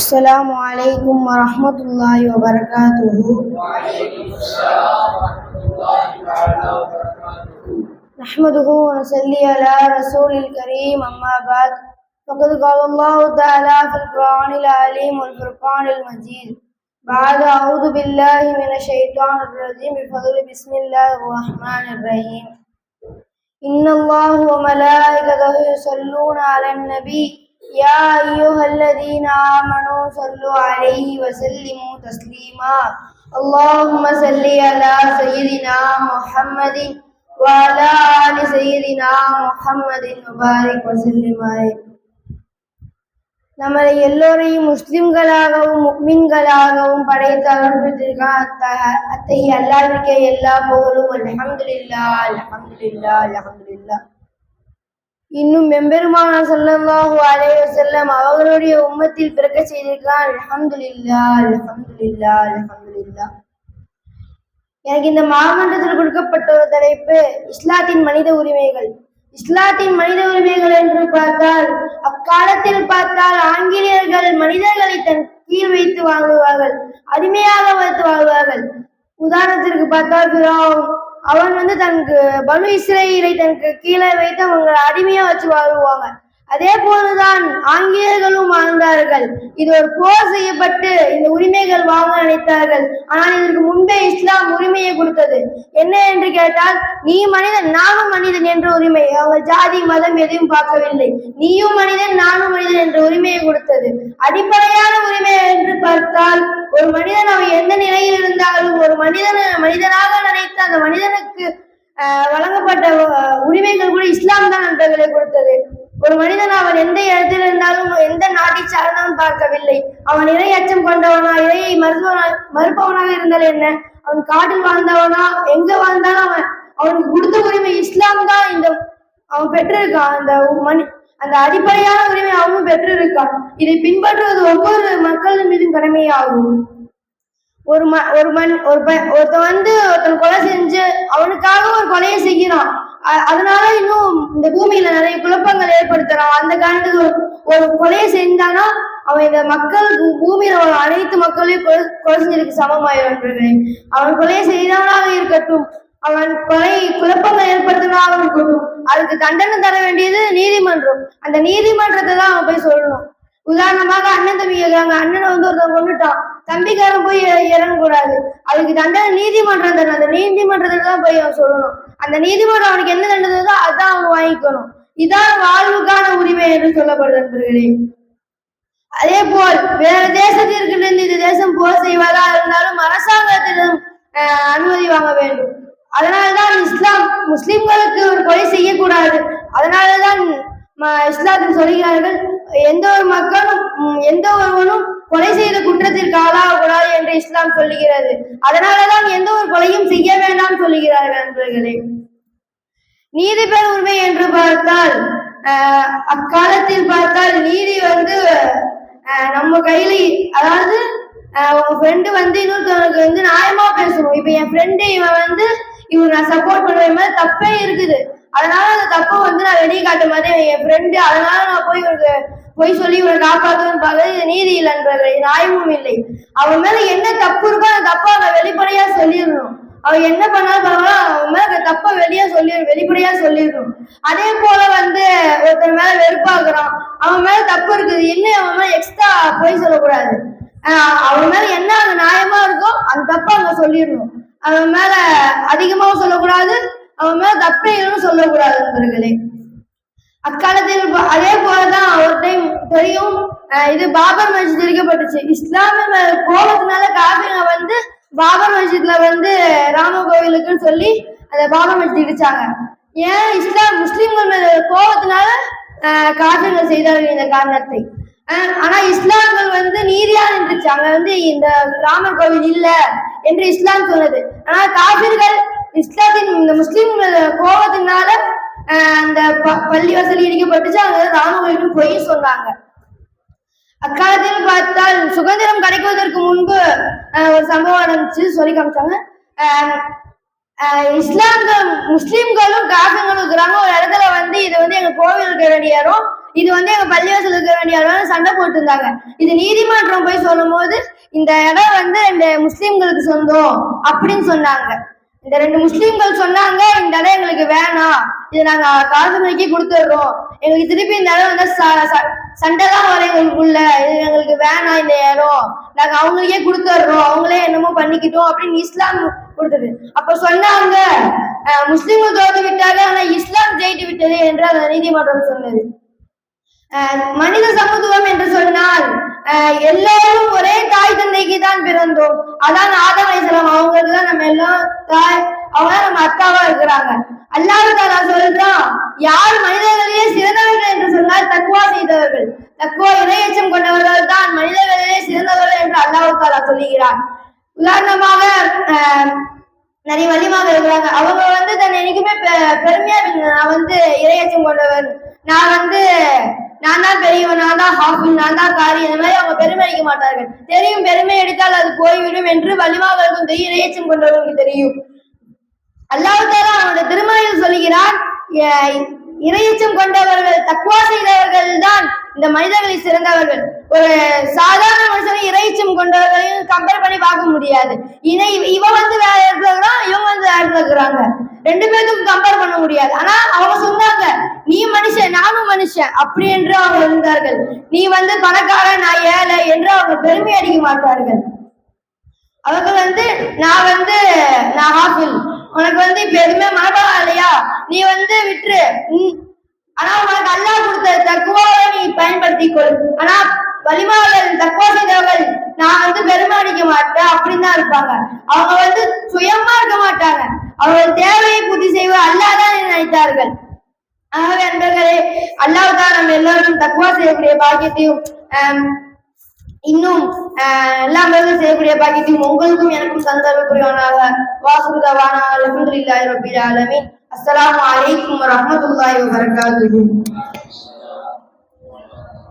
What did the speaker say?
السلام عليكم ورحمة الله وبركاته. نحمده ونصلي على رسول الكريم أما بعد فقد قال الله تعالى في القرآن العليم والفرقان المجيد. بعد أعوذ بالله من الشيطان الرجيم بفضل بسم الله الرحمن الرحيم. إن الله وملائكته يصلون على النبي يا أيها الذين آمنوا صلوا عليه وسلموا تسليما اللهم صل على سيدنا محمد وعلى آل سيدنا محمد وبارك وسلم عليه நம்மளை எல்லோரையும் முஸ்லிம்களாகவும் முக்மின்களாகவும் படைத்த அருள்பெற்றிருக்கான் அத்த- அத்தகைய அல்லாவிற்கே எல்லா புகழும் அல்ஹம்துலில்லா அல்ஹம்துலில்லா அல்ஹம்துலில்லா இன்னும் எம்பெருமான ஸல்லல்லாஹு அலைய செல்லம் அவர்களுடைய உம்மத்தில் பிறக்க செய்திருக்கான் அல்ஹம்துலில்லா அல்ஹம்துலில்லா அல்ஹம்துலில்லா. எனக்கு இந்த மாமன்றத்தில் கொடுக்கப்பட்ட ஒரு தலைப்பு இஸ்லாத்தின் மனித உரிமைகள். இஸ்லாத்தின் மனித உரிமைகள் என்று பார்த்தால் அக்காலத்தில் பார்த்தால் ஆங்கிலேயர்கள் மனிதர்களை தன் கீழ் வைத்து வாங்குவார்கள் அடிமையாக வைத்து வாழ்வார்கள். உதாரணத்திற்கு பார்த்தால் பிறோம் அவன் வந்து தனக்கு பனு இஸ்ரேலை தனக்கு கீழே வைத்து அவங்க அடிமையா வச்சு வாழ்வாங்க. அதே போலதான் ஆங்கிலேயர்களும் வாழ்ந்தார்கள். இது ஒரு போர் செய்யப்பட்டு இந்த உரிமைகள் வாங்க நினைத்தார்கள். ஆனால் இதற்கு முன்பே இஸ்லாம் உரிமையை கொடுத்தது. என்ன என்று கேட்டால் நீ மனிதன் நானும் மனிதன் என்ற உரிமை. அவங்க ஜாதி மதம் எதையும் பார்க்கவில்லை. நீயும் மனிதன் நானும் மனிதன் என்ற உரிமையை கொடுத்தது. அடிப்படையான உரிமை என்று பார்த்தால் ஒரு மனிதன் அவன் எந்த நிலையில் இருந்தாலும் ஒரு மனிதன் மனிதனாக நினைத்து அந்த மனிதனுக்கு வழங்கப்பட்ட உரிமைகள் கூட இஸ்லாம் தான் நண்பர்களை கொடுத்தது. ஒரு மனிதன் அவன் எந்த இடத்தில் இருந்தாலும் எந்த நாட்டை சார்ந்தவன் பார்க்கவில்லை. அவன் இறை அச்சம் கொண்டவனா இறையை மறுப்பவனா மறுப்பவனாக இருந்தால் என்ன? அவன் காட்டில் வாழ்ந்தவனா எங்க வாழ்ந்தாலும் அவன் அவனுக்கு கொடுத்த உரிமை இஸ்லாம் தான். இந்த அவன் பெற்றிருக்கான் அந்த மணி அந்த அடிப்படையான உரிமை அவனும் பெற்றிருக்கான். இதை பின்பற்றுவது ஒவ்வொரு மக்கள் மீதும் கடமையாகும். ஒரு ம ஒரு மண் ஒரு ப ஒருத்தன் வந்து ஒருத்தன் கொலை செஞ்சு அவனுக்காக ஒரு கொலையை செய்யறான் அதனால இன்னும் இந்த பூமியில நிறைய குழப்பங்கள் ஏற்படுத்துறான். அந்த காரணத்துக்கு ஒரு கொலையை செஞ்சானா அவன் இந்த மக்கள் பூமியில உள்ள அனைத்து மக்களையும் கொலை கொலை செஞ்சதுக்கு சமமாயிரும் அவன் கொலையை செய்தவனாக இருக்கட்டும் அவன் கொலை குழப்பங்கள் ஏற்படுத்தினாலும் இருக்கட்டும் அதுக்கு தண்டனை தர வேண்டியது நீதிமன்றம். அந்த நீதிமன்றத்தை தான் அவன் போய் சொல்லணும். உதாரணமாக அண்ணன் தம்பி கேட்கிறாங்க அண்ணனை வந்து ஒருத்தன் கொண்டுட்டான் தம்பிக்காரன் போய் இறங்கக்கூடாது. அதுக்கு தண்டனை நீதிமன்றம் தரணும். அந்த நீதிமன்றத்துல தான் போய் அவன் சொல்லணும். அந்த நீதிமன்றம் அவனுக்கு என்ன தண்டனை அதான் அவன் வாங்கிக்கணும். இதான் வாழ்வுக்கான உரிமை என்று சொல்லப்படுது நண்பர்களே. அதே போல் வேற தேசத்திற்கு இந்த தேசம் போர் செய்வதா இருந்தாலும் அரசாங்கத்திடம் அனுமதி வாங்க வேண்டும். அதனாலதான் இஸ்லாம் முஸ்லிம்களுக்கு ஒரு கொலை செய்யக்கூடாது. அதனாலதான் இஸ்லாத்தில் சொல்கிறார்கள் எந்த ஒரு மக்களும் எந்த ஒருவனும் கொலை செய்த குற்றத்திற்கு ஆளாகக்கூடாது என்று இஸ்லாம் சொல்லுகிறது. அதனாலதான் எந்த ஒரு கொலையும் செய்ய வேண்டாம் சொல்லுகிறார்கள் நண்பர்களே நீதி பெற உரிமை என்று பார்த்தால் ஆஹ், அக்காலத்தில் பார்த்தால் நீதி வந்து நம்ம கையில அதாவது உங்க ஃப்ரெண்டு வந்து இன்னொருத்தவனுக்கு வந்து நியாயமா பேசணும். இப்ப என் ஃப்ரெண்டு இவன் வந்து இவன் நான் சப்போர்ட் பண்ணுவேன் மாதிரி தப்பே இருக்குது. அதனால அந்த தப்பை வந்து நான் வெளியே காட்ட மாதிரி என் ஃப்ரெண்டு அதனால நான் போய் இவனுக்கு போய் சொல்லி இவனை காப்பாற்றுவேன்னு பார்க்கறது இது நீதி இல்லைன்றவர்கள் நியாயமும் இல்லை. அவன் மேல என்ன தப்பு இருக்கோ அந்த தப்பை அவன் வெளிப்படையா சொல்லிடணும். அவன் என்ன பண்ணாலும் பரவாயில்ல அவன் மேல அந்த தப்பை வெளியே சொல்லி வெளிப்படையா சொல்லிடணும். அதே போல வந்து ஒருத்தர் மேல வெறுப்பாக்குறான் அவன் மேல தப்பு இருக்குது. இன்னும் அவன் மேல எக்ஸ்ட்ரா போய் சொல்லக்கூடாது. அவன் மேல என்ன அந்த நியாயமா இருக்கோ அந்த தப்பை அங்க சொல்லிடணும். அவன் மேல அதிகமாகவும் சொல்லக்கூடாது. அவன் மேல தப்பே சொல்லக்கூடாது நண்பர்களே. அக்காலத்தில் அதே போலதான் ஒரு டைம் தெரியும் இது பாபர் மஸ்ஜித் இருக்கப்பட்டுச்சு இஸ்லாமிய கோபத்தினால காபிங்க வந்து பாபர் மஸ்ஜித்ல வந்து ராம கோவிலுக்குன்னு சொல்லி அந்த பாபர் மஸ்ஜித் இடிச்சாங்க. ஏன்? இஸ்லாம் முஸ்லீம்கள் மேல கோபத்தினால அஹ் காபிர்கள் செய்தார்கள் இந்த காரணத்தை. ஆனா இஸ்லாம்கள் வந்து நீதியா நின்றுச்சு. அங்க வந்து இந்த ராமர் கோவில் இல்ல என்று இஸ்லாம் சொன்னது. ஆனா காபிர்கள் இஸ்லாத்தின் இந்த முஸ்லிம் கோபத்தினால அந்த ப- பள்ளிவாசல் இடிக்கப்பட்டுச்சு. அங்க ராணுவம் போய் சொன்னாங்க. அக்காலத்தில் பார்த்தால் சுதந்திரம் கிடைக்குவதற்கு முன்பு ஒரு சம்பவம் நடந்துச்சு. சொல்லி காமிச்சாங்க. இஸ்லாம்கள் முஸ்லீம்களும் காசங்களும் இருக்கிறாங்க. ஒரு இடத்துல வந்து இது வந்து எங்க கோவில் இருக்க வேண்டிய இடம். இது வந்து எங்க பள்ளிவாசல் இருக்க வேண்டிய இடம். சண்டை போட்டிருந்தாங்க. இது நீதிமன்றம் போய் சொல்லும் போது இந்த இடம் வந்து ரெண்டு முஸ்லீம்களுக்கு சொந்தம் அப்படின்னு சொன்னாங்க. இந்த ரெண்டு முஸ்லீம்கள் சொன்னாங்க இந்த இடம் எங்களுக்கு வேணாம். இது நாங்க காசு மணிக்கு கொடுத்துடுறோம். எங்களுக்கு திருப்பி இந்த இடம் வந்து ச- ச- சண்டை தான் வரும் எங்களுக்குள்ள. இது எங்களுக்கு வேணாம் இந்த இடம் நாங்க அவங்களுக்கே கொடுத்துடுறோம். அவங்களே என்னமோ பண்ணிக்கிட்டோம் அப்படின்னு இஸ்லாம் கொடுத்தது. அப்ப சொன்னாங்க அஹ், தோத்து விட்டாங்க ஆனா இஸ்லாம் ஜெயித்து விட்டது என்று அந்த நீதிமன்றம் சொன்னது. மனித சமத்துவம் என்று சொன்னால் எல்லாரும் ஒரே தாய் தந்தைக்கு தான் பிறந்தோம். அதான் ஆதம் அவங்க தான் நம்ம எல்லாம் தாய் அவங்க நம்ம அக்காவா இருக்கிறாங்க. அல்லாஹ் தாலா சொல்றான் யார் மனிதர்களே சிறந்தவர்கள் என்று சொன்னால் தக்குவா செய்தவர்கள். தக்குவா இரையச்சம் கொண்டவர்கள் தான் மனிதர்களே சிறந்தவர்கள் என்று அல்லாஹ் தாலா சொல்லுகிறார் உதாரணமாக நிறைய வலிமாக இருக்கிறாங்க. அவங்க வந்து பெருமையா இருக்கு நான் வந்து இறையச்சம் கொண்டவன் நான் வந்து நான் தான் பெரியவன் நான் தான் ஹாஃபின் நான் தான் காரி. இந்த மாதிரி அவங்க பெருமை அடிக்க மாட்டார்கள். தெரியும் பெருமை எடுத்தால் அது போய்விடும் என்று வலிமாக இருக்கும் தெரியும் இறையச்சம் கொண்டவர்களுக்கு தெரியும். அல்லாஹ் அவனுடைய திருமலையில் சொல்லுகிறான் இறையச்சம் கொண்டவர்கள் தக்குவா செய்தவர்கள் தான் இந்த மனிதர்களில் சிறந்தவர்கள். ஒரு சாதாரண மனுஷனை இறைச்சம் கொண்டவர்களையும் கம்பேர் பண்ணி பார்க்க முடியாது. இணை இவன் வந்து வேற இடத்துல இருக்கிறான் இவங்க வந்து சொல்றாங்க. ரெண்டு பேருக்கும் கம்பேர் பண்ண முடியாது. ஆனா அவங்க சொன்னாங்க நீ மனுஷன் நானும் மனுஷன். அப்படி என்று அவங்க இருந்தார்கள். நீ வந்து பணக்காரன் நான் ஏழை என்று அவங்க பெருமை அடிக்க மாட்டார்கள். அவர்கள் வந்து நான் வந்து நான் ஹாஃபில் உனக்கு வந்து இப்ப எதுவுமே மனப்பாடம் இல்லையா நீ வந்து விட்டுரு. உம், ஆனா உனக்கு அல்லா கொடுத்த தக்குவாவை நீ பயன்படுத்தி கொள் ஆனா வலிமாவல் தக்குவா செய்தவர்கள் நான் வந்து பெருமை அடிக்க மாட்டேன் அப்படின்னு தான் இருப்பாங்க. அவங்க வந்து சுயமா இருக்க மாட்டாங்க. அவர்கள் தேவையை பூர்த்தி செய்வது அல்லாதான் நினைத்தார்கள். ஆகவே அன்பர்களே அல்லாஹ் தான் நம்ம எல்லாரும் தக்குவா செய்யக்கூடிய பாக்கியத்தையும் இன்னும் எல்லா அமல்களும் செய்யக்கூடிய பாக்கியத்தையும் உங்களுக்கும் எனக்கும் தந்தருள் புரிவானாக வாசுதவான அல்ஹம்துலில்லாஹி ரப்பில் ஆலமீன். அஸ்ஸலாமு அலைக்கும் வரஹ்மத்துல்லாஹி வபரகாத்துஹு.